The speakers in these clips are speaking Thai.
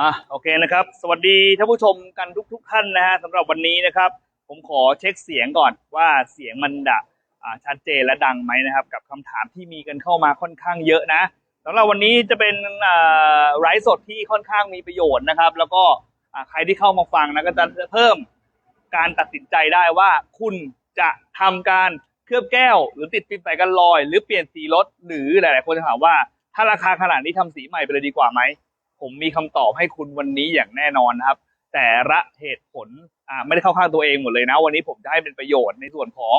อะโอเคนะครับ สวัสดีท่านผู้ชมกันทุกทุกๆท่านนะฮะสำหรับวันนี้นะครับ ผมขอเช็คเสียงก่อนว่าเสียงมันดะอ่าชัดเจนและดังไหมนะครับ กับคำถามที่มีกันเข้ามาค่อนข้างเยอะนะสำหรับวันนี้จะเป็นอ่าไลฟ์สดที่ค่อนข้างมีประโยชน์นะครับ แล้วก็อ่าใครที่เข้ามาฟังนะก็จะเพิ่มการตัดสินใจได้ว่าคุณจะทำการเคลือบแก้ว หรือติดฟิล์มใส่กันรอย หรือเปลี่ยนสีรถหรือหลาย ๆ คนจะถามว่าถ้าราคาขนาดนี้ทำสีใหม่ไปเลยดีกว่าไหม ผมมีคำตอบให้คุณวันนี้อย่างแน่นอนนะครับ แต่ละเหตุผลอ่าไม่ได้เข้าข้างตัวเองหมดเลยนะ วันนี้ผมจะให้เป็นประโยชน์ในส่วนของ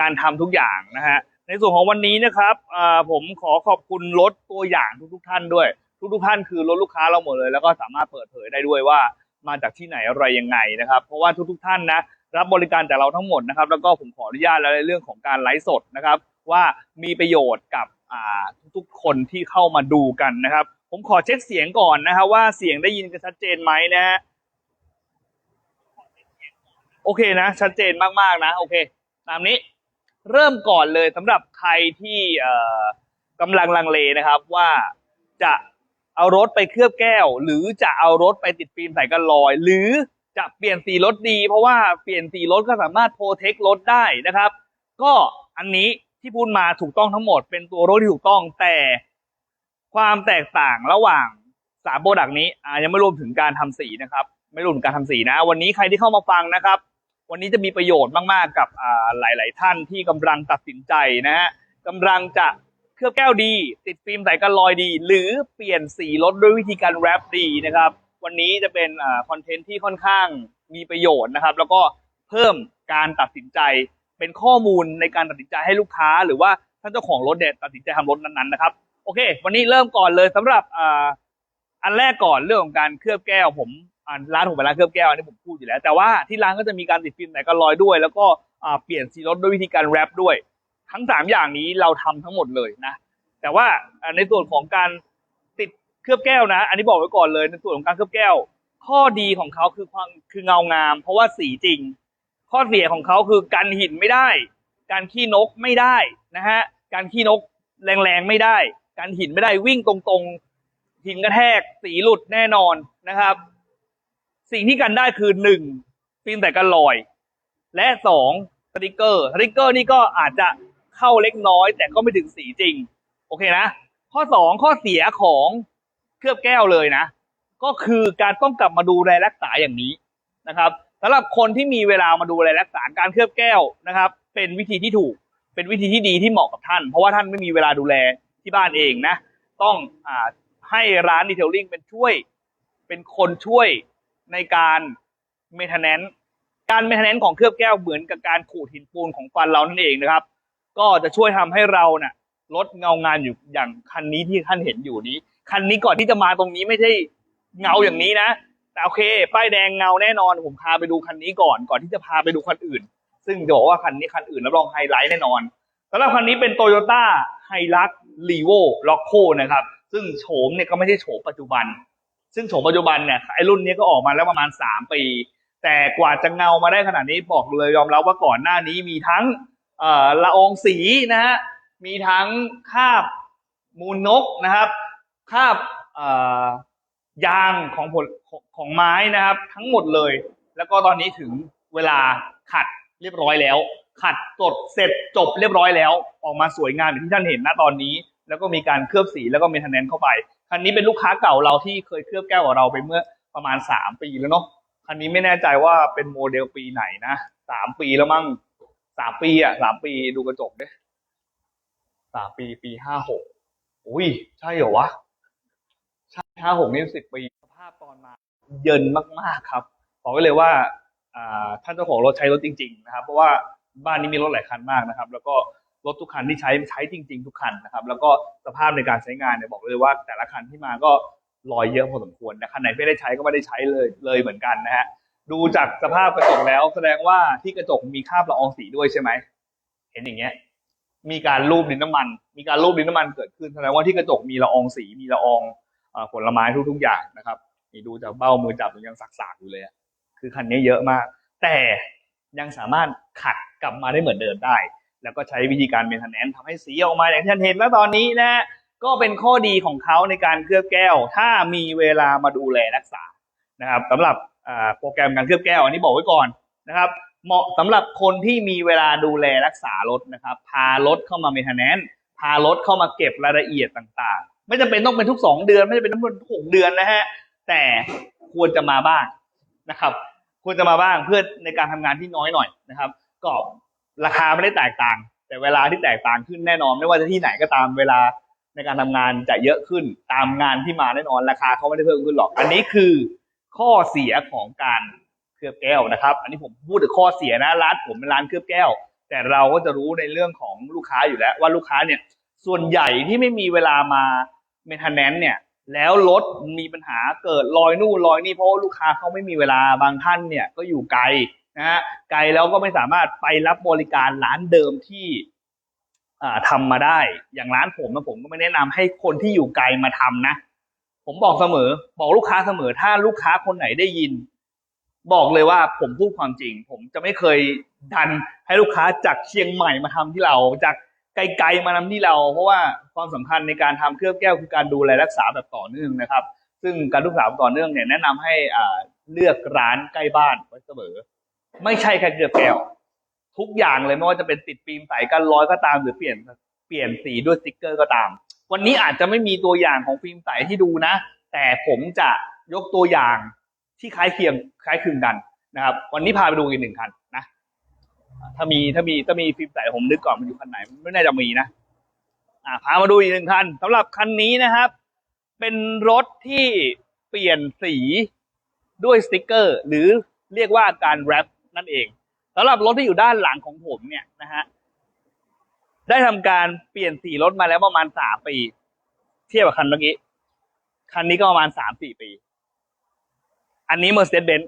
การทำทุกอย่างนะฮะในส่วนของวันนี้นะครับอ่าผมขอขอบคุณรถตัวอย่างทุกๆท่านด้วย ทุกๆท่านคือรถลูกค้าเราหมดเลย แล้วก็สามารถเปิดเผยได้ด้วยว่ามาจากที่ไหนอะไรยังไงนะครับ เพราะว่าทุกๆท่านนะรับบริการจากเราทั้งหมดนะครับ แล้วก็ผมขออนุญาตแล้วในเรื่องของการไลฟ์สดนะครับ ว่ามีประโยชน์กับทุกๆคนที่เข้ามาดูกันนะครับ ผมขอเช็คเสียงก่อนนะครับว่าเสียงได้ยินกันชัดเจนไหมนะฮะโอเคนะ ชัดเจนมากๆนะ โอเค ตามนี้เริ่มก่อนเลยสำหรับใครที่กำลังลังเลนะครับ ว่าจะเอารถไปเคลือบแก้ว หรือจะเอารถไปติดฟิล์มใส่กันรอย หรือจะเปลี่ยนสีรถดี เพราะว่าเปลี่ยนสีรถก็สามารถโปรเทครถได้นะครับ ก็อันนี้ที่พูดมาถูกต้องทั้งหมด เป็นตัวรถที่ถูกต้องแต่ ความแตกต่างระหว่างสามโปรดักต์นี้อ่ายังไม่รวมถึงการทำสีนะครับ ไม่รวมถึงการทำสีนะ วันนี้ใครที่เข้ามาฟังนะครับ วันนี้จะมีประโยชน์มากๆกับอ่าหลาย ๆ ท่านที่กำลังตัดสินใจนะฮะกำลังจะเคลือบแก้วดี ติดฟิล์มใส่กันรอยดี หรือเปลี่ยนสีรถด้วยวิธีการแรปดีนะครับ วันนี้จะเป็นอคอนเทนต์ที่ค่อนข้างมีประโยชน์นะครับ แล้วก็เพิ่มการตัดสินใจเป็นข้อมูลในการตัดสินใจให้ลูกค้า หรือว่าท่านเจ้าของรถเนี่ยตัดสินใจทำรถนั้นๆนะครับ โอเค วันนี้เริ่มก่อนเลยสำหรับอ่าอันแรกก่อนเรื่องของการเคลือบแก้ว ผมร้านผมเป็นร้านเคลือบแก้วอันนี้ผมพูดอยู่แล้ว แต่ว่าที่ร้านก็จะมีการติดฟิล์มไหนกันรอยด้วย แล้วก็เปลี่ยนสีรถด้วยวิธีการแรปด้วย ทั้งสามอย่างนี้เราทำทั้งหมดเลยนะ แต่ว่าอ่าในส่วนของการติดเคลือบแก้วนะ อันนี้บอกไว้ก่อนเลย ในส่วนของการเคลือบแก้ว ข้อดีของเขาคือความคือเงางาม เพราะว่าสีจริง ข้อเสียของเขาคือกันหินไม่ได้ การขี้นกไม่ได้นะฮะการขี้นกแรงๆไม่ได้ การหินไม่ได้วิ่งตรงๆ หินกระแทกสีหลุดแน่นอนนะครับ สิ่งที่กันได้คือหนึ่งฟิล์มแต่กันลอย และสองสติกเกอร์สติกเกอร์นี่ก็อาจจะเข้าเล็กน้อย แต่ก็ไม่ถึงสีจริง โอเคนะ ข้อสองข้อเสียของเคลือบแก้วเลยนะ ก็คือการต้องกลับมาดูแลรักษาอย่างนี้นะครับสำหรับคนที่มีเวลามาดูแลรักษาการเคลือบแก้วนะครับ เป็นวิธีที่ถูก เป็นวิธีที่ดีที่เหมาะกับท่าน เพราะว่าท่านไม่มีเวลาดูแล ที่บ้านเองนะ ต้องอให้ร้านดีเทลลิ่งเป็นช่วย เป็นคนช่วยในการเมนเทนแนนการเมนเทนแนนของเคลือบแก้วเหมือนกับการขูดหินปูนของฟันเรานั่นเองนะครับ ก็จะช่วยทำให้เราเนี่ยลดเงางานอยู่อย่างคันนี้ที่ท่านเห็นอยู่นี้ คันนี้ก่อนที่จะมาตรงนี้ไม่ใช่เงาอย่างนี้นะแต่โอเค ป้ายแดงเงาแน่นอน ผมพาไปดูคันนี้ก่อน ก่อนที่จะพาไปดูคันอื่น ซึ่งจะบอกว่าคันนี้คันอื่นรับรองไฮไลท์แน่นอนสำหรับคันนี้เป็น Toyota h i l u x r e v o l o c o นะครับ ซึ่งโฉมเนี่ยก็ไม่ใช่โฉมปัจจุบัน ซึ่งโฉมปัจจุบันเนี่ยไอรุ่นนี้ก็ออกมาแล้วประมาณ 3 ปี แต่กว่าจะเงามาได้ขนาดนี้บอกเลยยอมรับว่าก่อนหน้านี้มีทั้งละอองสีนะฮะมีทั้งคาบมูลนกนะครับคาบยางของผลของไม้นะครับ ทั้งหมดเลย แล้วก็ตอนนี้ถึงเวลาขัดเรียบร้อยแล้ว ขัดสดเสร็จจบเรียบร้อยแล้ว ออกมาสวยงามอย่างที่ท่านเห็นณตอนนี้ แล้วก็มีการเคลือบสีแล้วก็เมนเทนแนนเข้าไป คันนี้เป็นลูกค้าเก่าเราที่เคยเคลือบแก้วกับเราไปเมื่อประมาณสามปีแล้วเนาะคันนี้ไม่แน่ใจว่าเป็นโมเดลปีไหนนะสามปีแล้วมั้งสามปีอะสามปีดูกระจกดิสามปีปีห้าหกอุ้ยใช่เหรอวะใช่ห้าหกนี่สิบปีสภาพตอนมา เยินมากๆครับบอกไว้เลยว่าอ่าท่านเจ้าของรถใช้รถจริง ๆ นะครับ เพราะว่า บ้านนี้มีรถหลายคันมากนะครับ แล้วก็รถทุกคันที่ใช้ใช้จริง ๆ ทุกคันนะครับ แล้วก็สภาพในการใช้งานเนี่ยบอกเลยว่า แต่ละคันที่มาก็รอยเยอะพอสมควรแต่คันไหนไม่ได้ใช้ก็ไม่ได้ใช้เลยเลยเหมือนกันนะฮะดูจากสภาพกระจกแล้ว แสดงว่าที่กระจกมีคราบละอองสีด้วยใช่ไหมเห็นอย่างเงี้ยมีการรูปดินน้ำมัน มีการรูปดินน้ำมันเกิดขึ้นแสดงว่าที่กระจกมีละอองสีมีละอองผลไม้ทุกๆอย่างนะครับนี่ดูจากเบ้ามือจับยังสักๆอยู่เลยอะคือคันนี้เยอะมาก แต่ ยังสามารถขัดกลับมาได้เหมือนเดิมได้ แล้วก็ใช้วิธีการเมนเทนแนนทำให้สีออกมาอย่างที่ท่านเห็นแล้วตอนนี้นะก็เป็นข้อดีของเขาในการเคลือบแก้ว ถ้ามีเวลามาดูแลรักษานะครับสำหรับโปรแกรมการเคลือบแก้วอันนี้บอกไว้ก่อนนะครับ เหมาะสำหรับคนที่มีเวลาดูแลรักษารถนะครับ พารถเข้ามาเมนเทนแนนพารถเข้ามาเก็บรายละเอียดต่างๆ ไม่จำเป็นต้องเป็นทุกสองเดือน ไม่จำเป็นต้องเป็นทุกหกเดือนนะฮะแต่ควรจะมาบ้างนะครับ ควรจะมาบ้างเพื่อในการทำงานที่น้อยหน่อยนะครับ ก็ราคาไม่ได้แตกต่าง แต่เวลาที่แตกต่างขึ้นแน่นอน ไม่ว่าจะที่ไหนก็ตามเวลาในการทำงานจะเยอะขึ้นตามงานที่มาแน่นอนราคาเขาไม่ได้เพิ่มขึ้นหรอก อันนี้คือข้อเสียของการเคลือบแก้วนะครับ อันนี้ผมพูดถึงข้อเสียนะร้านผมเป็นร้านเคลือบแก้ว แต่เราก็จะรู้ในเรื่องของลูกค้าอยู่แล้ว ว่าลูกค้าเนี่ยส่วนใหญ่ที่ไม่มีเวลามาเมนเทนแนนเนี่ย แล้วรถมีปัญหาเกิดรอยนู่นรอยนี่เพราะลูกค้าเขาไม่มีเวลาบางท่านเนี่ยก็อยู่ไกลนะฮะไกลแล้วก็ไม่สามารถไปรับบริการร้านเดิมที่อ่าทำมาได้ อย่างร้านผมนะผมก็ไม่แนะนำให้คนที่อยู่ไกลมาทำนะ ผมบอกเสมอ บอกลูกค้าเสมอ ถ้าลูกค้าคนไหนได้ยิน บอกเลยว่าผมพูดความจริง ผมจะไม่เคยดันให้ลูกค้าจากเชียงใหม่มาทำที่เราจาก ไกลๆมาทำที่เรา เพราะว่าความสำคัญในการทำเคลือบแก้วคือการดูแลรักษาแบบต่อเนื่องนะครับ ซึ่งการรักษาต่อเนื่องเนี่ยแนะนำให้อ่าเลือกร้านใกล้บ้านไว้เสมอ ไม่ใช่แค่เคลือบแก้ว ทุกอย่างเลยไม่ว่าจะเป็นติดฟิล์มใสกันร้อยก็ตามหรือเปลี่ยนเปลี่ยนสีด้วยสติกเกอร์ก็ตาม วันนี้อาจจะไม่มีตัวอย่างของฟิล์มใสที่ดูนะ แต่ผมจะยกตัวอย่างที่คล้ายเคียงคล้ายคลึงกันนะครับ วันนี้พาไปดูอีกหนึ่งคัน ถ้ามีถ้ามีถ้ามีฟิล์มใสผมนึกก่อนมันอยู่คันไหน ไม่น่าจะมีนะอ่าพามาดูอีกหนึ่งคันสำหรับคันนี้นะครับ เป็นรถที่เปลี่ยนสีด้วยสติกเกอร์ หรือเรียกว่าการแรปนั่นเองสำหรับรถที่อยู่ด้านหลังของผมเนี่ยนะฮะได้ทำการเปลี่ยนสีรถมาแล้วประมาณสามปี เทียบกับคันเมื่อกี้ คันนี้ก็ประมาณสามสี่ปี อันนี้ Mercedes-Benz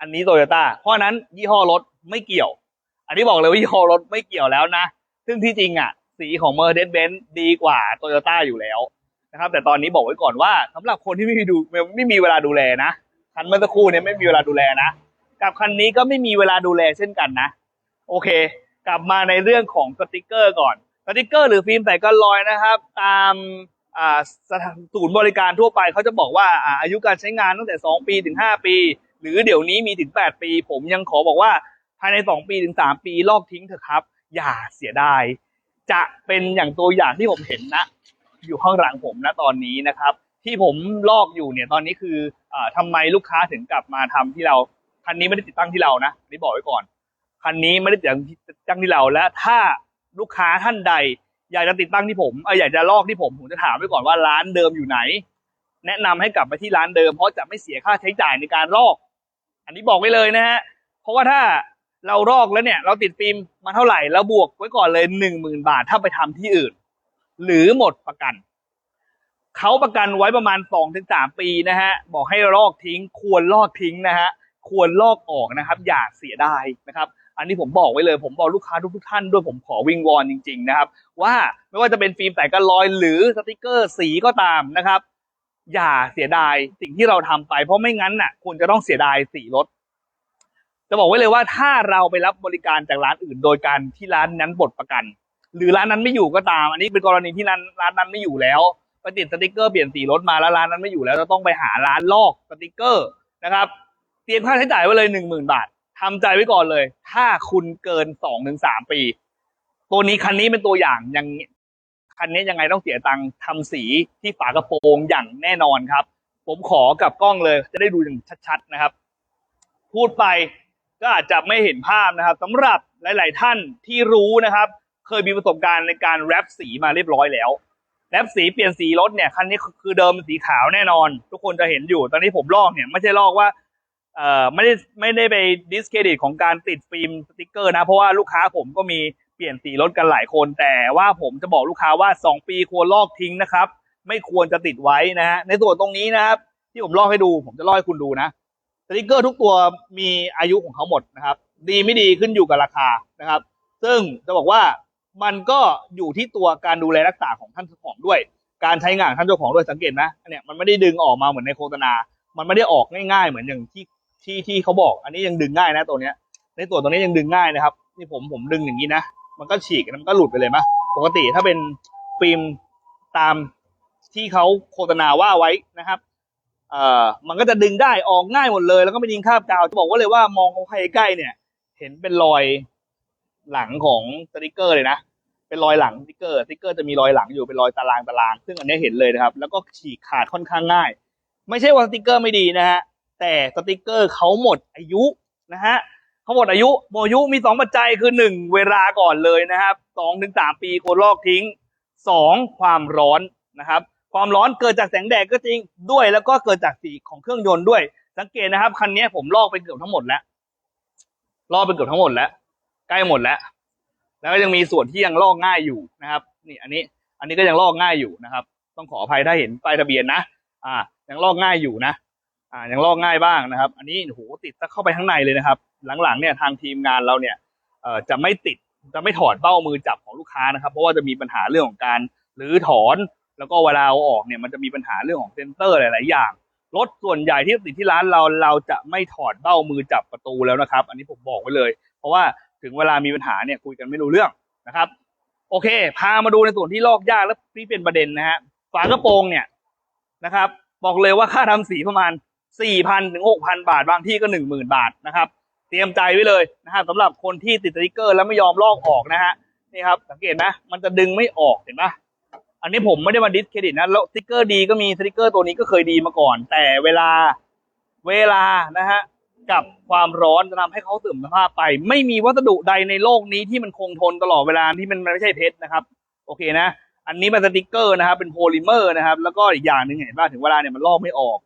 อันนี้ Toyota เพราะฉะนั้นยี่ห้อรถไม่เกี่ยว อันนี้บอกเลยว่ายี่ห้อรถไม่เกี่ยวแล้วนะ ซึ่งที่จริงอะ สีของ Mercedes-Benz ดีกว่า Toyota อยู่แล้วนะครับแต่ตอนนี้บอกไว้ก่อนว่าสำหรับคนที่ไม่มีดูไม่มีเวลาดูแลนะคันเมื่อสักครู่เนี่ยไม่มีเวลาดูแลนะกับคันนี้ก็ไม่มีเวลาดูแลเช่นกันนะ โอเค กลับมาในเรื่องของสติกเกอร์ก่อนสติกเกอร์หรือฟิล์มใส่กันรอยนะครับ ตามอ่าสถานศูนย์บริการทั่วไปเขาจะบอกว่าอ่าอายุการใช้งานตั้งแต่ 2 ปีถึง 5 ปี หรือเดี๋ยวนี้มีถึง 8 ปี ผมยังขอบอกว่า ภายใน 2 ปีถึง 3 ปีลอกทิ้งเถอะครับ อย่าเสียดาย จะเป็นอย่างตัวอย่างที่ผมเห็นนะ อยู่ข้างหลังผมนะตอนนี้นะครับ ที่ผมลอกอยู่เนี่ยตอนนี้คืออ่าทำไมลูกค้าถึงกลับมาทำที่เราคันนี้ไม่ได้ติดตั้งที่เรานะนี่บอกไว้ก่อนคันนี้ไม่ได้ติดตั้งที่เราและถ้าลูกค้าท่านใด อยากจะติดตั้งที่ผมเอออยากจะลอกที่ผมผมจะถามไว้ก่อนว่าร้านเดิมอยู่ไหน แนะนำให้กลับไปที่ร้านเดิม เพราะจะไม่เสียค่าใช้จ่ายในการลอก อันนี้บอกไว้เลยนะฮะเพราะว่าถ้า เราลอกแล้วเนี่ยเราติดฟิล์มมาเท่าไหร่แล้วบวกไว้ก่อนเลยหนึ่งหมื่นบาทถ้าไปทำที่อื่น หรือหมดประกันเขาประกันไว้ประมาณสองถึงสามปีนะฮะบอกให้ลอกทิ้ง ควรลอกทิ้งนะฮะควรลอกออกนะครับ อย่าเสียดายนะครับ อันนี้ผมบอกไว้เลย ผมบอกลูกค้าทุกท่านด้วยผมขอวิงวอนจริง ๆนะครับ ว่าไม่ว่าจะเป็นฟิล์มแต่กันรอยหรือสติกเกอร์สีก็ตามนะครับ อย่าเสียดายสิ่งที่เราทำไป เพราะไม่งั้นน่ะคุณจะต้องเสียดายสีรถ จะบอกไว้เลยว่าถ้าเราไปรับบริการจากร้านอื่น โดยการที่ร้านนั้นบดประกัน หรือร้านนั้นไม่อยู่ก็ตาม อันนี้เป็นกรณีที่ร้านร้านนั้นไม่อยู่แล้วไปติดสติกเกอร์เปลี่ยนสีรถมาแล้วร้านนั้นไม่อยู่แล้วจะต้องไปหาร้านลอกสติกเกอร์นะครับ เตรียมค่าใช้จ่ายไว้เลยหนึ่งหมื่นบาททำใจไว้ก่อนเลย ถ้าคุณเกินสองถึงสามปี ตัวนี้คันนี้เป็นตัวอย่างยังคันนี้ยังไงต้องเสียตังค์ทำสีที่ฝากระโปรงอย่างแน่นอนครับ ผมขอกับกล้องเลยจะได้ดูอย่างชัด ๆนะครับ พูดไป ก็อาจจะไม่เห็นภาพนะครับสำหรับหลาย ๆ ท่านที่รู้นะครับ เคยมีประสบการณ์ในการแรปสีมาเรียบร้อยแล้วแรปสีเปลี่ยนสีรถเนี่ยคันนี้คือเดิมสีขาวแน่นอน ทุกคนจะเห็นอยู่ ตอนนี้ผมลอกเนี่ยไม่ใช่ลอกว่าเอ่อไม่ได้ไม่ได้ไปดิสเครดิตของการติดฟิล์มสติกเกอร์นะ เพราะว่าลูกค้าผมก็มีเปลี่ยนสีรถกันหลายคน แต่ว่าผมจะบอกลูกค้าว่า 2 ปีควรลอกทิ้งนะครับ ไม่ควรจะติดไว้นะฮะในส่วนตรงนี้นะครับ ที่ผมลอกให้ดู ผมจะลอกให้คุณดูนะ สติกเกอร์ทุกตัวมีอายุของเขาหมดนะครับ ดีไม่ดีขึ้นอยู่กับราคานะครับ ซึ่งจะบอกว่ามันก็อยู่ที่ตัวการดูแลรักษาของท่านเจ้าของด้วย การใช้งานท่านเจ้าของด้วยสังเกตนะอันเนี่ยมันไม่ได้ดึงออกมาเหมือนในโฆษณา มันไม่ได้ออกง่ายๆ เหมือนอย่างที่ที่ที่เขาบอก อันนี้ยังดึงง่ายนะตัวเนี้ย ในตัวตัวนี้ยังดึงง่ายนะครับ นี่ผมผมดึงอย่างนี้นะ มันก็ฉีกมันก็หลุดไปเลยมะปกติถ้าเป็นฟิล์มตามที่เขาโฆษณาว่าไว้นะครับ เอ่อมันก็จะดึงได้ออกง่ายหมดเลย แล้วก็ไม่ยิงคาบกาวจะบอกว่าเลยว่ามองเข้าไปใกล้เนี่ย เห็นเป็นรอยหลังของสติกเกอร์เลยนะเป็นรอยหลังสติกเกอร์สติกเกอร์จะมีรอยหลังอยู่เป็นรอยตารางตาราง ซึ่งอันนี้เห็นเลยนะครับ แล้วก็ฉีกขาดค่อนข้างง่าย ไม่ใช่ว่าสติกเกอร์ไม่ดีนะฮะแต่สติกเกอร์เขาหมดอายุนะฮะเขาหมดอายุหมดอายุมีสองปัจจัยคือหนึ่งเวลาก่อนเลยนะครับสองถึงสามปีควรลอกทิ้งสองความร้อนนะครับ ความร้อนเกิดจากแสงแดดก็จริงด้วย แล้วก็เกิดจากสีของเครื่องยนต์ด้วย สังเกตนะครับคันนี้ผมลอกไปเกือบทั้งหมดแล้วลอกไปเกือบทั้งหมดแล้ว ใกล้หมดแล้ว แล้วก็ยังมีส่วนที่ยังลอกง่ายอยู่นะครับ นี่อันนี้ อันนี้ก็ยังลอกง่ายอยู่นะครับ ต้องขออภัยถ้าเห็นป้ายทะเบียนนะอ่า ยังลอกง่ายอยู่นะ อ่า ยังลอกง่ายบ้างนะครับ อันนี้โหติดเข้าไปข้างในเลยนะครับ หลังๆเนี่ยทางทีมงานเราเนี่ยเอ่อจะไม่ติดจะไม่ถอดเบ้ามือจับของลูกค้านะครับ เพราะว่าจะมีปัญหาเรื่องของการหรือถอน แล้วก็เวลาเอาออกเนี่ยมันจะมีปัญหาเรื่องของเซนเตอร์หลาย ๆ อย่างรถส่วนใหญ่ที่ติดที่ร้านเราเราจะไม่ถอดเบ้ามือจับประตูแล้วนะครับ อันนี้ผมบอกไว้เลย เพราะว่าถึงเวลามีปัญหาเนี่ยคุยกันไม่รู้เรื่องนะครับ โอเค พามาดูในส่วนที่ลอกยากและที่เป็นประเด็นนะฮะฝากระโปรงเนี่ยนะครับ บอกเลยว่าค่าทำสีประมาณ4,000ถึง6,000บาทบางที่ก็10,000บาทนะครับ เตรียมใจไว้เลยนะครับสำหรับคนที่ติดสติกเกอร์แล้วไม่ยอมลอกออกนะฮะนี่ครับสังเกตนะมันจะดึงไม่ออกเห็นปะ อันนี้ผมไม่ได้มาดิสเครดิตนะแล้วสติกเกอร์ดีก็มีสติกเกอร์ตัวนี้ก็เคยดีมาก่อน แต่เวลาเวลานะฮะกับความร้อนจะทำให้เขาเสื่อมสภาพไป ไม่มีวัสดุใดในโลกนี้ที่มันคงทนตลอดเวลาที่มันไม่ใช่เพชรนะครับ โอเคนะ อันนี้เป็นสติกเกอร์นะครับ เป็นโพลิเมอร์นะครับ แล้วก็อีกอย่างหนึ่งเห็นว่าถึงเวลาเนี่ยมันลอกไม่ออก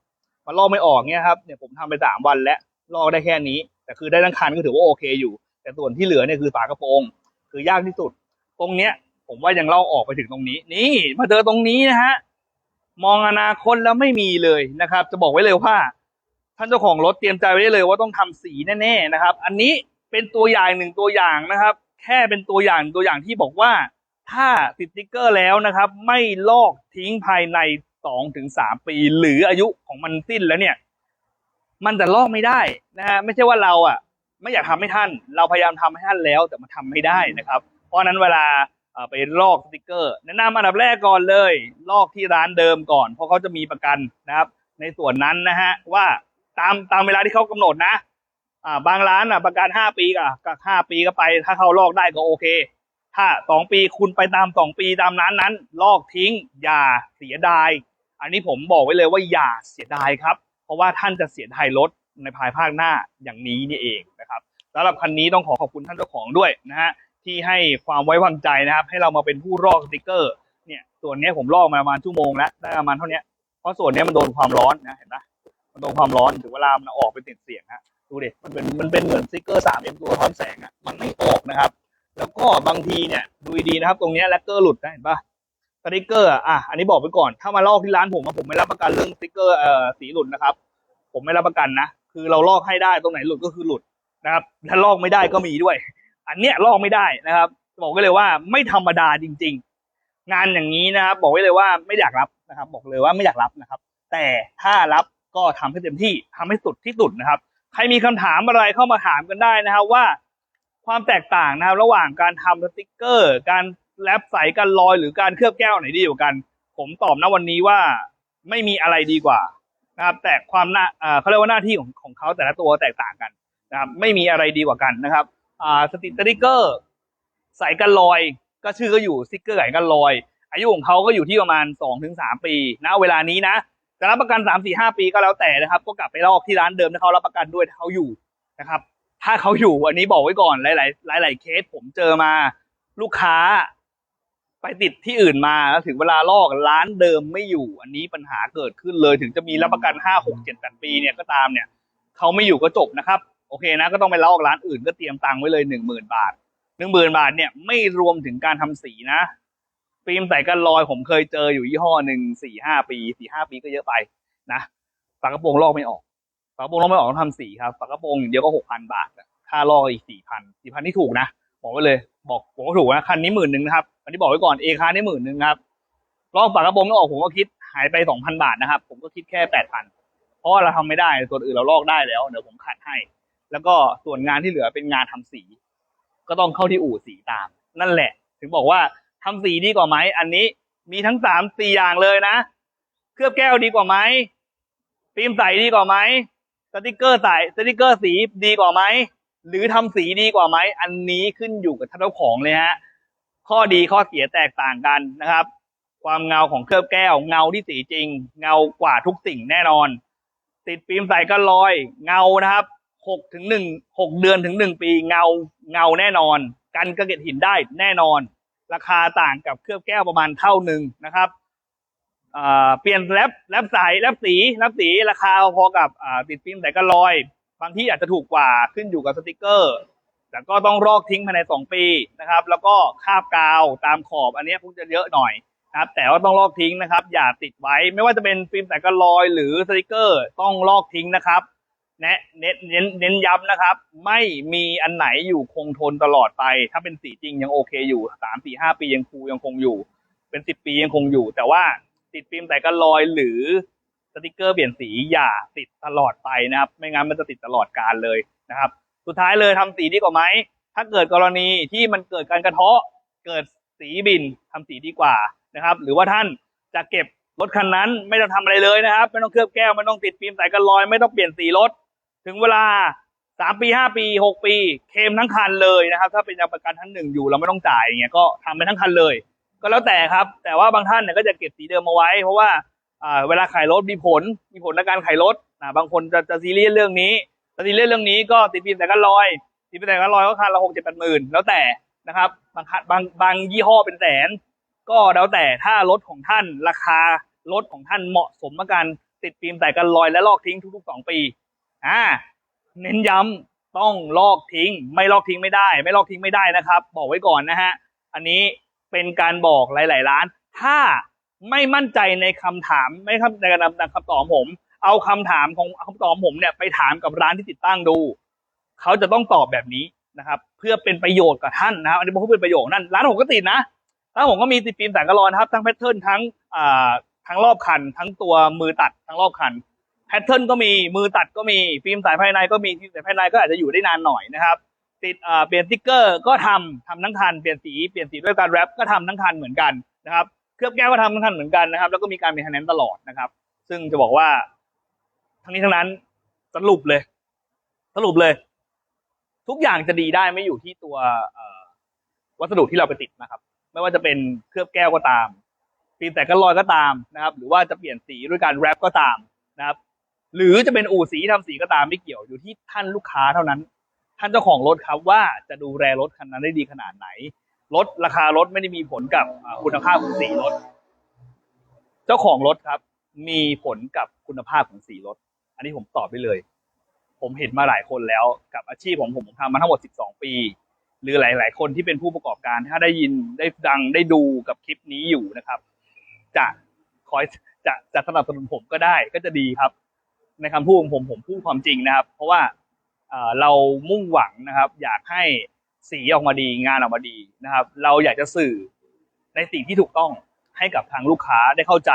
มันลอกไม่ออกเนี่ยครับเนี่ยผมทำไปสามวันแล้วลอกได้แค่นี้ แต่คือได้ทั้งคันก็ถือว่าโอเคอยู่ แต่ส่วนที่เหลือเนี่ยคือฝากระโปรงคือยากที่สุด ตรงเนี้ย ผมว่ายังลอกออกไปถึงตรงนี้ นี่มาเจอตรงนี้นะฮะมองอนาคตแล้วไม่มีเลยนะครับ จะบอกไว้เลยว่า ท่านเจ้าของรถเตรียมใจไว้ได้เลยว่าต้องทำสีแน่ๆนะครับ อันนี้เป็นตัวอย่างหนึ่งตัวอย่างนะครับ แค่เป็นตัวอย่างตัวอย่างที่บอกว่า ถ้าติดสติ๊กเกอร์แล้วนะครับ ไม่ลอกทิ้งภายในสองถึงสามปี หรืออายุของมันสิ้นแล้วเนี่ย มันจะลอกไม่ได้นะฮะไม่ใช่ว่าเราอะ ไม่อยากทำให้ท่าน เราพยายามทำให้ท่านแล้วแต่มันทำไม่ได้นะครับ เพราะนั้นเวลา ไปลอกสติกเกอร์แนะนำอันดับแรกก่อนเลย ลอกที่ร้านเดิมก่อน เพราะเขาจะมีประกันนะครับ ในส่วนนั้นนะฮะว่าตามตามเวลาที่เขากำหนดนะอ่าบางร้านอะประกันห้าปีก็ก็ห้าปีก็ไป ถ้าเขาลอกได้ก็โอเค ถ้าสองปีคุณไปตามสองปีตามนั้นนั้น ลอกทิ้งอย่าเสียดาย อันนี้ผมบอกไว้เลยว่าอย่าเสียดายครับ เพราะว่าท่านจะเสียดายรถในภายภาคหน้าอย่างนี้นี่เองนะครับสำหรับคันนี้ต้องขอขอบคุณท่านเจ้าของด้วยนะฮะ ที่ให้ความไว้วางใจนะครับ ให้เรามาเป็นผู้ลอกสติกเกอร์เนี่ยส่วนนี้ผมลอกมาประมาณชั่วโมงแล้วได้ประมาณเท่านี้เพราะส่วนนี้มันโดนความร้อนนะเห็นปะมันโดนความร้อนถึงเวลามันออกเป็นติดเสียงฮะดูดิมันเป็นมันเป็นเหมือนสติกเกอร์สามเอ็มตัวท้อนแสงอะมันไม่ออกนะครับ แล้วก็บางทีเนี่ยดูดีนะครับ ตรงนี้แลกเกอร์หลุดนะเห็นปะสติกเกอร์อะอันนี้บอกไปก่อนถ้ามาลอกที่ร้านผมผมไม่รับประกันเรื่องสติกเกอร์เอ่อสีหลุดนะครับ ผมไม่รับประกันนะคือเราลอกให้ได้ตรงไหนหลุดก็คือหลุดนะครับถ้าลอกไม่ได้ก็มีด้วย อันเนี้ยลอกไม่ได้นะครับ บอกไว้เลยว่าไม่ธรรมดาจริง ๆ งานอย่างนี้นะครับ บอกไว้เลยว่าไม่อยากรับนะครับ บอกเลยว่าไม่อยากรับนะครับ แต่ถ้ารับก็ทำให้เต็มที่ทำให้สุดที่สุดนะครับ ใครมีคำถามอะไรเข้ามาถามกันได้นะครับว่าความแตกต่างนะครับ ระหว่างการทำสติกเกอร์ การแรปใสการลอยหรือการเคลือบแก้วไหนดีกว่ากัน ผมตอบนะวันนี้ว่าไม่มีอะไรดีกว่านะครับ แต่ความหน้าอ่าเขาเรียกว่าหน้าที่ของของเขาแต่ละตัวแตกต่างกันนะครับ ไม่มีอะไรดีกว่ากันนะครับ อ่าสติสติกเกอร์ใสกันลอย ก็ชื่อก็อยู่สติกเกอร์ใสกันลอย อายุของเขาก็อยู่ที่ประมาณสองถึงสามปีนะเวลานี้นะจะรับประกันสามสี่ห้าปีก็แล้วแต่นะครับ ก็กลับไปลอกที่ร้านเดิมถ้าเขารับประกันด้วยถ้าเขาอยู่นะครับ ถ้าเขาอยู่อันนี้บอกไว้ก่อนหลาย ๆ หลาย ๆ เคสผมเจอมาลูกค้าไปติดที่อื่นมาแล้วถึงเวลาลอกร้านเดิมไม่อยู่ อันนี้ปัญหาเกิดขึ้นเลย ถึงจะมีรับประกันห้าหกเจ็ดแปดปีเนี่ยก็ตามเนี่ยเขาไม่อยู่ก็จบนะครับ โอเคนะก็ต้องไปลอกร้านอื่นก็เตรียมตังค์ไว้เลยหนึ่งหมื่นบาทหนึ่งหมื่นบาทเนี่ยไม่รวมถึงการทำสีนะฟิล์มใส่กันรอยผมเคยเจออยู่ยี่ห้อหนึ่งสี่ห้าปีสี่ห้าปีก็เยอะไปนะฝากระโปรงลอกไม่ออกฝากระโปรงลอกไม่ออกต้องทำสีครับฝากระโปรงอย่างเดียวก็หกพันบาทค่าลอกอีกสี่พันสี่พันที่ถูกนะบอกไว้เลย บอกผมก็ถูกนะคันนี้หมื่นหนึ่งนะครับอันนี้บอกไว้ก่อนเอคานี่หมื่นหนึ่งครับลอกฝากระโปรงไม่ออกผมก็คิดหายไปสองพันบาทนะครับ ผมก็คิดแค่แปดพันเพราะเราทำไม่ได้ส่วนอื่นเราลอกได้แล้วเดี๋ยวผมขัดให้ แล้วก็ส่วนงานที่เหลือเป็นงานทำสี ก็ต้องเข้าที่อู่สีตาม นั่นแหละ ถึงบอกว่าทำสีดีกว่าไหมอันนี้มีทั้งสามสี่อย่างเลยนะ เคลือบแก้วดีกว่าไหมฟิล์มใสดีกว่าไหมสติกเกอร์ใสสติกเกอร์สีดีกว่าไหมหรือทำสีดีกว่าไหมอันนี้ขึ้นอยู่กับท่านเจ้าของเลยฮะข้อดีข้อเสียแตกต่างกันนะครับ ความเงาของเคลือบแก้ว เงาที่สีจริง เงากว่าทุกสิ่งแน่นอน ติดฟิล์มใสก็ลอย เงานะครับ หกถึงหนึ่งหกเดือนถึงหนึ่งปีเงาเงาแน่นอน กันกระเก็ดหินได้แน่นอน ราคาต่างกับเคลือบแก้วประมาณเท่าหนึ่งนะครับเปลี่ยนแรปแรปใสแรปสีแรปสีราคาพอกับติดฟิล์มใสก็ลอย บางที่อาจจะถูกกว่าขึ้นอยู่กับสติกเกอร์ แต่ก็ต้องรอกทิ้งภายในสองปีนะครับ แล้วก็คาบกาวตามขอบอันนี้คงจะเยอะหน่อยนะครับ แต่ว่าต้องลอกทิ้งนะครับ อย่าติดไว้ ไม่ว่าจะเป็นฟิล์มแต่กระลอยหรือสติกเกอร์ ต้องลอกทิ้งนะครับ แนะเน้นเน้นเน้นย้ำนะครับ ไม่มีอันไหนอยู่คงทนตลอดไป ถ้าเป็นสีจริงยังโอเคอยู่สามสี่ห้าปียังคูยังคงอยู่ เป็นสิบปียังคงอยู่ แต่ว่าติดฟิล์มแต่กระลอยหรือสติกเกอร์เปลี่ยนสีอย่าติดตลอดไปนะครับ ไม่งั้นมันจะติดตลอดการเลยนะครับ สุดท้ายเลยทำสีดีกว่าไหมถ้าเกิดกรณีที่มันเกิดการกระเทาะเกิดสีบินทำสีดีกว่านะครับ หรือว่าท่านจะเก็บรถคันนั้นไม่ต้องทำอะไรเลยนะครับ ไม่ต้องเคลือบแก้วไม่ต้องติดฟิล์มใส่กันรอย ไม่ต้องเปลี่ยนสีรถ ถึงเวลาสามปีห้าปีหกปี เคมทั้งคันเลยนะครับ ถ้าเป็นประกันทั้งหนึ่งอยู่เราไม่ต้องจ่ายอย่างเงี้ยก็ทำไปทั้งคันเลย ก็แล้วแต่ครับ แต่ว่าบางท่านเนี่ยก็จะเก็บสีเดิมมาไว้ เพราะว่าอ่าเวลาขายรถมีผลมีผลในการขายรถนะบางคนจะจะซีเรียสเรื่องนี้จะซีเรียสเรื่องนี้ก็ติดฟิล์มใส่กันรอยที่เป็นแต่ละร้อยก็คันละหกเจ็ดแปดหมื่นแล้วแต่นะครับบางคันบางบางยี่ห้อเป็นแสน ก็แล้วแต่ถ้ารถของท่านราคารถของท่านเหมาะสมกับการติดฟิล์มใส่กันรอยและลอกทิ้งทุกๆสองปี อ่า เน้นย้ำต้องลอกทิ้ง ไม่ลอกทิ้งไม่ได้ ไม่ลอกทิ้งไม่ได้นะครับ บอกไว้ก่อนนะฮะ อันนี้เป็นการบอกหลาย ๆ ร้าน ถ้าไม่มั่นใจในคำถามไม่ครับในการนำคำตอบผม เอาคำถามของคำตอบผมเนี่ยไปถามกับร้านที่ติดตั้งดู เขาจะต้องตอบแบบนี้นะครับ เพื่อเป็นประโยชน์กับท่านนะครับอันนี้ผมพูดเป็นประโยชน์นั่นร้านผมก็ติดนะร้านผมก็มีติดฟิล์มแตงกะลอนครับทั้งแพทเทิร์นทั้งอ่าทั้งรอบคัน ทั้งตัวมือตัดทั้งรอบคัน แพทเทิร์นก็มีมือตัดก็มีฟิล์มสายภายในก็มีฟิล์มสายภายในก็อาจจะอยู่ได้นานหน่อยนะครับติดเปลี่ยนสติ๊กเกอร์ก็ทำทำทั้งคันเปลี่ยนสีเปลี่ยนสีด้วยการแรปก็ทำทั้งคันเหมือนกันนะครับเคลือบแก้วก็ทำทั้งคันเหมือนกันนะครับ แล้วก็มีการมีคะแนนตลอดนะครับ ซึ่งจะบอกว่า ทั้งนี้ทั้งนั้นสรุปเลย สรุปเลย ทุกอย่างจะดีได้ไม่อยู่ที่ตัววัสดุที่เราไปติดนะครับ ไม่ว่าจะเป็นเคลือบแก้วก็ตามฟิล์มแต่ก็ลอยก็ตามนะครับ หรือว่าจะเปลี่ยนสีด้วยการแรปก็ตามนะครับ หรือจะเป็นอู่สีทำสีก็ตามไม่เกี่ยวอยู่ที่ท่านลูกค้าเท่านั้น ท่านเจ้าของรถครับว่าจะดูแลรถคันนั้นได้ดีขนาดไหนรถราคารถไม่ได้มีผลกับคุณภาพของสีรถ เจ้าของรถครับ มีผลกับคุณภาพของสีรถ อันนี้ผมตอบได้เลย ผมเห็นมาหลายคนแล้วกับอาชีพของผมผมทำมาทั้งหมด 12 ปี หรือหลาย ๆ คนที่เป็นผู้ประกอบการถ้าได้ยินได้ดังได้ดูกับคลิปนี้อยู่นะครับ จะคอยจะจะสนับสนุนผมก็ได้ก็จะดีครับ ในคำพูดของผมผมพูดความจริงนะครับ เพราะว่าเรามุ่งหวังนะครับ อยากให้สีออกมาดีงานออกมาดีนะครับ เราอยากจะสื่อในสิ่งที่ถูกต้องให้กับทางลูกค้าได้เข้าใจ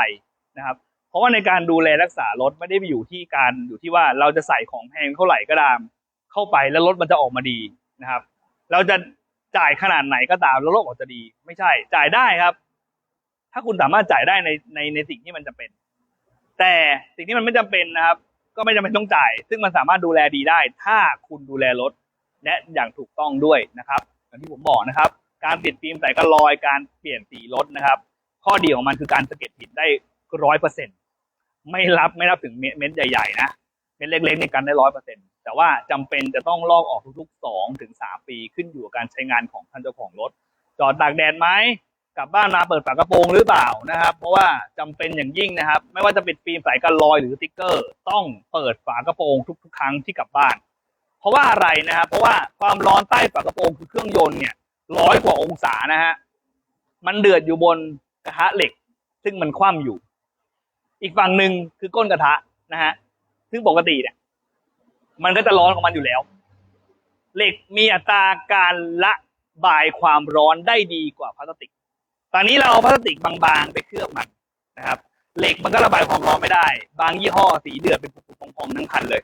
นะครับ เพราะว่าในการดูแลรักษารถไม่ได้ไปอยู่ที่การอยู่ที่ว่าเราจะใส่ของแพงเท่าไหร่ก็ตาม เข้าไปแล้วรถมันจะออกมาดีนะครับ เราจะจ่ายขนาดไหนก็ตามแล้วรถออกจะดี ไม่ใช่ จ่ายได้ครับ ถ้าคุณสามารถจ่ายได้ในในในสิ่งที่มันจำเป็น แต่สิ่งที่มันไม่จำเป็นนะครับ ก็ไม่จำเป็นต้องจ่าย ซึ่งมันสามารถดูแลดีได้ ถ้าคุณดูแลรถและอย่างถูกต้องด้วยนะครับ อย่างที่ผมบอกนะครับ การติดฟิล์มใส่กระลอยการเปลี่ยนสีรถนะครับ ข้อดีของมันคือการสะเก็ดหินได้ร้อยเปอร์เซ็นไม่รับไม่รับถึงเม็ดใหญ่ๆนะเม็ดเล็กๆในกันได้ร้อยเปอร์เซ็นแต่ว่าจำเป็นจะต้องลอกออกทุกๆสองถึงสามปีขึ้นอยู่กับการใช้งานของท่านเจ้าของรถ จอดตากแดดไหม กลับบ้านมาเปิดฝากระโปรงหรือเปล่านะครับ เพราะว่าจำเป็นอย่างยิ่งนะครับ ไม่ว่าจะปิดฟิล์มใสกันรอยหรือสติ๊กเกอร์ ต้องเปิดฝากระโปรงทุก ๆ ครั้งที่กลับบ้าน เพราะว่าอะไรนะครับ เพราะว่าความร้อนใต้ฝากระโปรงคือเครื่องยนต์เนี่ยร้อยกว่าองศานะฮะมันเดือดอยู่บนกระทะเหล็ก ซึ่งมันคว่ำอยู่ อีกฝั่งหนึ่งคือก้นกระทะนะฮะซึ่งปกติเนี่ย มันก็จะร้อนของมันอยู่แล้ว เหล็กมีอัตราการละบายความร้อนได้ดีกว่าพลาสติก ตอนนี้เราเอาพลาสติกบางๆ ไปเคลือบมันนะครับ เหล็กมันก็ระบายความร้อนไม่ได้ บางยี่ห้อสีเดือดเป็นผุพองๆทั้งคันเลย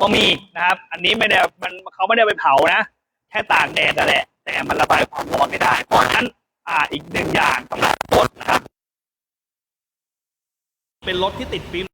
ก็มีนะครับ อันนี้ไม่ได้มันเขาไม่ได้ไปเผานะ แค่ตากแดดแต่แหละ แต่มันระบายความร้อนไม่ได้ เพราะฉะนั้นอ่าอีกหนึ่งอย่างสำหรับรถนะครับ เป็นรถที่ติดฟิล์ม